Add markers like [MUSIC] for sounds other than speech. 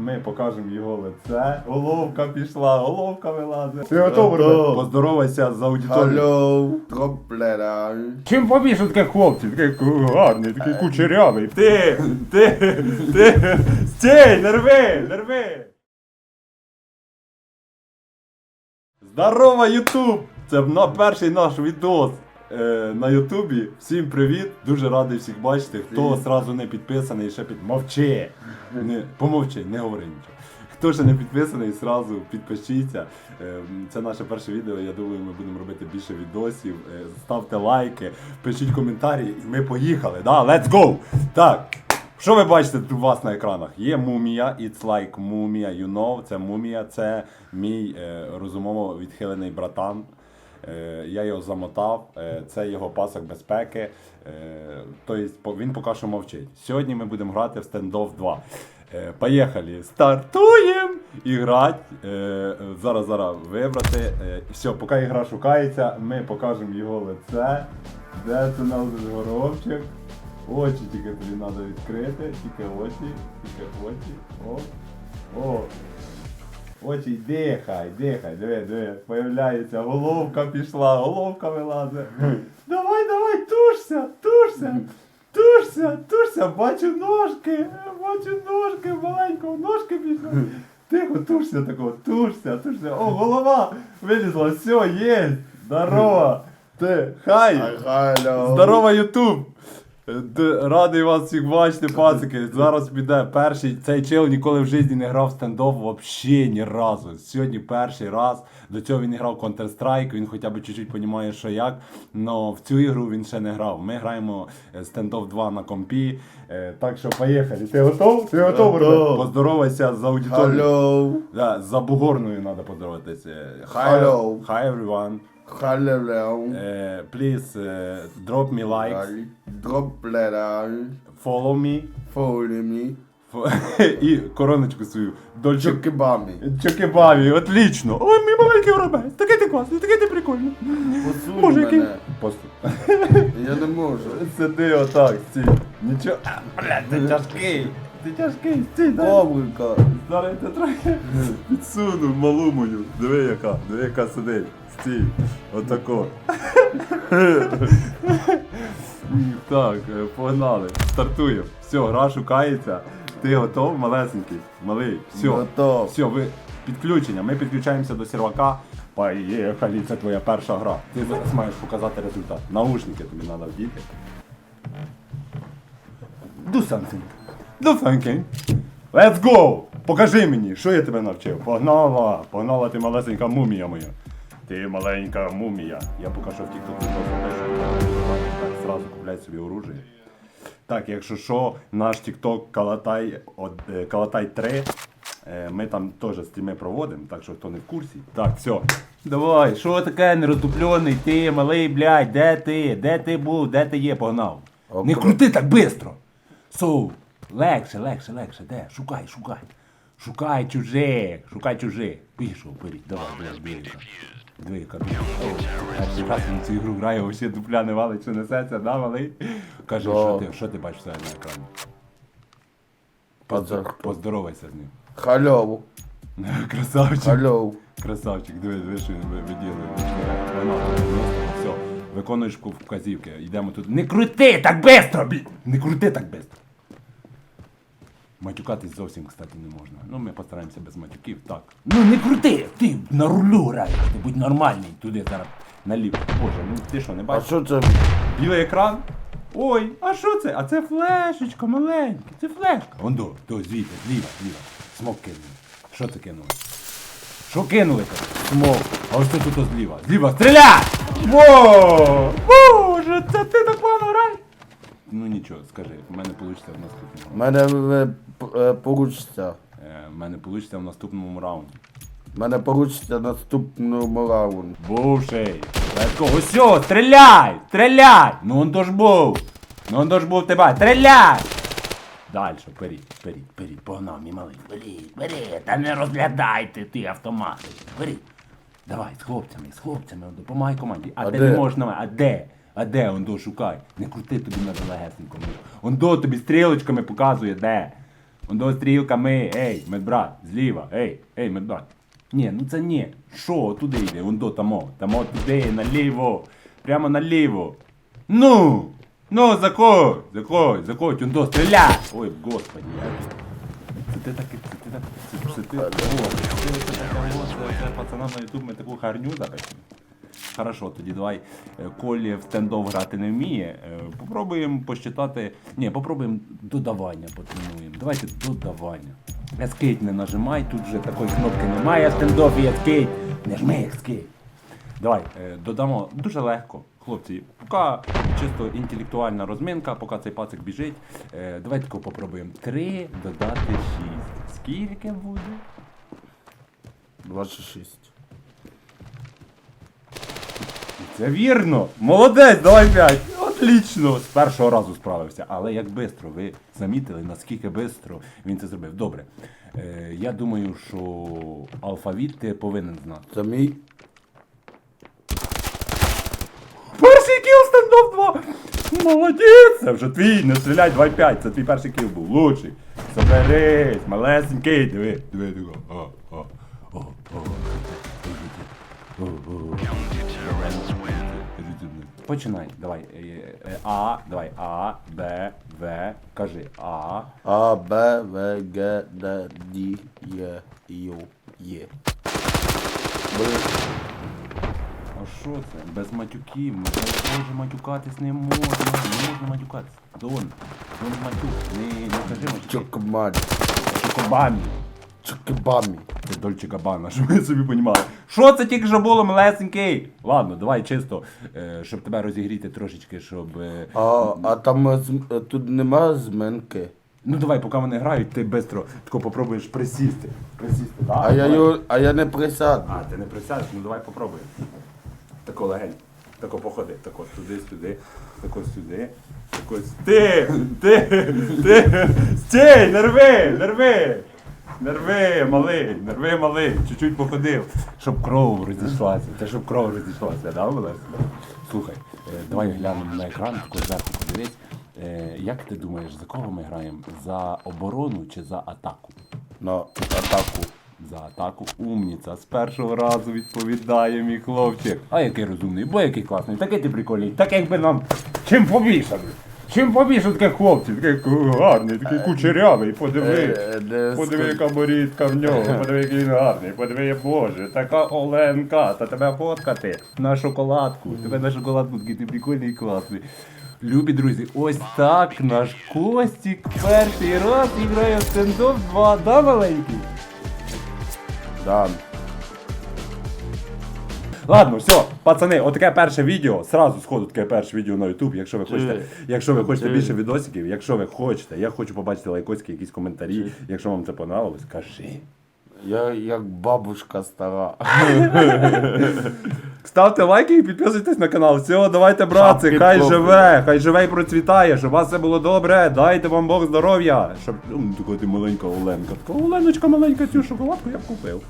ми покажемо його лице. Головка пішла, головка вилазить. Ти готовий, Роберт? Поздоровайся з аудиторією. Алло, троплера. Чим побільше таких хлопців, такий гарний, такий кучерявий. Ти, ти, ти, стій, нерви, нерви. Здорово, Ютуб! Це на перший наш відос е, на Ютубі. Всім привіт! Дуже радий всіх бачити. Хто Привіт. сразу не підписаний, ще під... Мовчи! [LAUGHS] Не, помовчи, не говори нічого. Хто ще не підписаний, сразу підпишіться. Е, Це наше перше відео. Я думаю, ми будемо робити більше відосів. Е, Ставте лайки, пишіть коментарі, і ми поїхали. Да? Let's go! Так. Що ви бачите у вас на екранах? Є мумія, it's like мумія, you know, це мумія, це мій е, розумово відхилений братан. Е, я його замотав, е, це його пасок безпеки. Тобто він поки що мовчить. Сьогодні ми будемо грати в стендов 2. Е, поїхали! Стартуємо! І грати. Е, зараз зараз вибрати. Все, поки ігра шукається, ми покажемо його лице. Де це наш горобчик? Очі тільки тобі треба відкрити, тільки очі, тільки очі. О. О. Очі, дихай, дихай, диви, диви, появляється, головка пішла, головка вилазить. Давай, давай, тушся, тушся, тушся, тушся, бачу ножки, бачу ножки, маленького, ножки пішли. Тихо, тушся такого, тушся, тушся. О, голова вилізла, все, є, здорово. Ти, хай. Здорово, Ютуб! Радий вас всіх бачити, пацики. Зараз піде перший. Цей чел ніколи в житті не грав в стендов вообще ні разу. Сьогодні перший раз. До цього він грав Counter-Strike, він хоча б чуть-чуть розуміє, що як. Но в цю ігру він ще не грав. Ми граємо е, стендов 2 на компі. Е, Так що поїхали. Ти готов? Ти готов, Готов. Поздоровайся з аудиторією. Алло. Да, за Бугорною треба поздороватися. Hello. Hi everyone. Алло. Е, please е, drop me likes. Троплера. Follow me. Фолімі. Ф- [LAUGHS] І короночку свою. Дольче Чокебамі. Чокебаві, отлично. Ой, мій маленький воробець. Такий ти класний, такий ти прикольний. Посунь Боже, який. мене. [LAUGHS] Я не можу. Сиди отак, стій. Нічого. А, Блядь, ти тяжкий. Ти тяжкий, стій, дай. Бобрика. Зараз я тебе трохи підсуну малу мою. Диви яка, диви яка сидить. Стій. Отако. Так, е, погнали. Стартуємо. Все, гра шукається. Ти готов, малесенький? Малий. Все. Готов. Все, ви підключення. Ми підключаємося до сервака. Поїхали, це твоя перша гра. Ти зараз маєш показати результат. Наушники тобі треба вдіти. Do something. Do something. Let's go! Покажи мені, що я тебе навчив. Погнала! Погнала ти малесенька мумія моя. Ти маленька мумія. Я поки що в TikTok не Так, зразу купляй собі оружие. Так, якщо що, наш TikTok Калатай, е, Калатай 3. е, Ми там теж стріми проводимо, так що хто не в курсі. Так, все. Давай, що таке нерозтуплений, ти малий, блядь, де ти? Де ти був? Де ти є? Погнав. Не крути так бистро. Соу, легше, легше, легше, де? Шукай, шукай. Шукай чужих, шукай чужих. Пішов, вперед, давай, блядь, двійка. Двійка, двійка. Перший раз він цю ігру грає, вообще дупля не валить, що несеться, да, малий? Кажи, Да. що ти, що ти бачиш на екрані? Поздор- Поздоровайся з ним. Алло. [LAUGHS] Красавчик. Алло. Красавчик, диви, диви, що він ви- Все, виконуєш вказівки. Йдемо тут. Не крути так бистро, блін! Не крути так бистро. Матюкатись зовсім, кстати, не можна. Ну, ми постараємося без матюків, так. Ну не крути! Ти на рулю граєш, ти будь нормальний. Туди зараз наліво. Боже, ну ти що, не бачиш? А що це? Білий екран. Ой, а що це? А це флешечка маленька, це флешка. Вон до, до, звідти, зліва, зліва. Смок кинули. Що це кинули? Що кинули? там? Смок. А ось це тут зліва. Зліва, стріляй! Во! Боже, це ти так погано граєш? Ну нічого, скажи, в мене вийде в наступному. У мене е, п- е. Е, в мене вийде в наступному раунді. У мене получиться наступному раунді. Бувший. Усьо, стріляй! Стріляй! Ну он то ж був. Ну он то ж був тебе. Стріляй! Дальше, вперед, вперед, вперед, погнав, мій малий. Вперед, вперед, та не розглядайте ти автомати. Вперед. Давай, з хлопцями, з хлопцями, допомагай команді. А, А де, де? не можна, а де? А де он до шукай? Не крути тобі надо легесенько. Он до тобі стрілочками показує, де. До стрілка ми, ей, медбрат, зліва, ей, ей, медбрат. Ні, ну це ні. Що, туди йде, вон до тамо, тамо туди, наліво, прямо наліво. Ну! Ну, заходь, заходь, заходь, он до, стріляй! Ой, господи, я... Це ти таки, це ти так, це, ти, о, це, о, це, це пацанам на ютуб ми таку харню запишемо. Хорошо, тоді давай. е, Колі в стендов грати не вміє. е, Попробуємо посчитати. Ні, попробуємо додавання потренуємо. Давайте додавання. Ескейт не нажимай, тут вже такої кнопки немає, в стендофі ескейт. Не жми ескейт. Давай, е, додамо дуже легко. Хлопці, поки чисто інтелектуальна розминка, поки цей пацик біжить. Давайте попробуємо. 3 додати 6. Скільки буде? 26. Це вірно! Молодець, давай 5! Отлично! З першого разу справився. Але як швидко, ви замітили, наскільки швидко він це зробив. Добре. Е, я думаю, що алфавіт ти повинен знати. Це мій. Перший кіл стендов 2! Молодець! Це вже твій, не стріляй 2-5, це твій перший кіл був. Лучший. Соберись, малесенький, диви, диви, диви. О, о, о, о. О, о. Починай, давай. Е, е, А, давай. А, Б, В, кажи. А, А, Б, В, Г, Д, Д, Е, Ю, Є. А що це? Без матюків. Ми Боже, матюкатись не можна. Не можна матюкатись. Дон. Дон матюк. Не, не кажи матюки. Чокмаді. Чокобамі. Чокибамі. Це Дольче Габана, щоб ви собі понімали. Що це тільки що було, малесенький? Ладно, давай чисто, е, щоб тебе розігріти трошечки, щоб. е, А, а там е, е, тут нема зменки. Ну давай, поки вони грають, ти швидко тако попробуєш присісти. Присісти, так? А я, його, а я не присяду. А, ти не присядеш, ну давай попробуй. Тако легень. Тако походи, тако туди, сюди, тако сюди. Тако с- Ти! Ти! Ти! Стій! Нерви! Нерви! Нерви, малий, нерви, малий, чуть-чуть походив, щоб кров розійшлася. Те, щоб кров розійшлася, да, Олесь? Слухай, е, давай глянемо на екран, тако зверху подивись. Е, Як ти думаєш, за кого ми граємо? За оборону чи за атаку? На атаку. За атаку умніця. З першого разу відповідає мій хлопчик. А який розумний, бо який класний, такий ти прикольний, так якби нам чим побільше. Чим побільше таких хлопців, такий гарний, такий кучерявий, подиви. Е, Подиви, ск- яка борідка в нього, подиви, який він гарний, подиви, боже, така Оленка, та тебе фоткати на шоколадку. Тебе на шоколадку такий ти прикольний і класний. Любі друзі, ось так наш Костік перший раз грає в стендоп 2, да, маленький? Да. Ладно, все, пацани, отаке перше відео. Сразу сходу таке перше відео на YouTube. Якщо ви хочете, якщо ви хочете більше відосиків, якщо ви хочете, я хочу побачити лайкоські якісь коментарі. Якщо вам це понравилось, кажи. Я як бабушка стара. [LAUGHS] Ставте лайки і підписуйтесь на канал. Все, давайте, братці, хай живе, хай живе і процвітає, щоб у вас все було добре. Дайте вам Бог здоров'я. Щоб ну, така ти маленька Оленка. Така Оленочка маленька, цю шоколадку я б купив.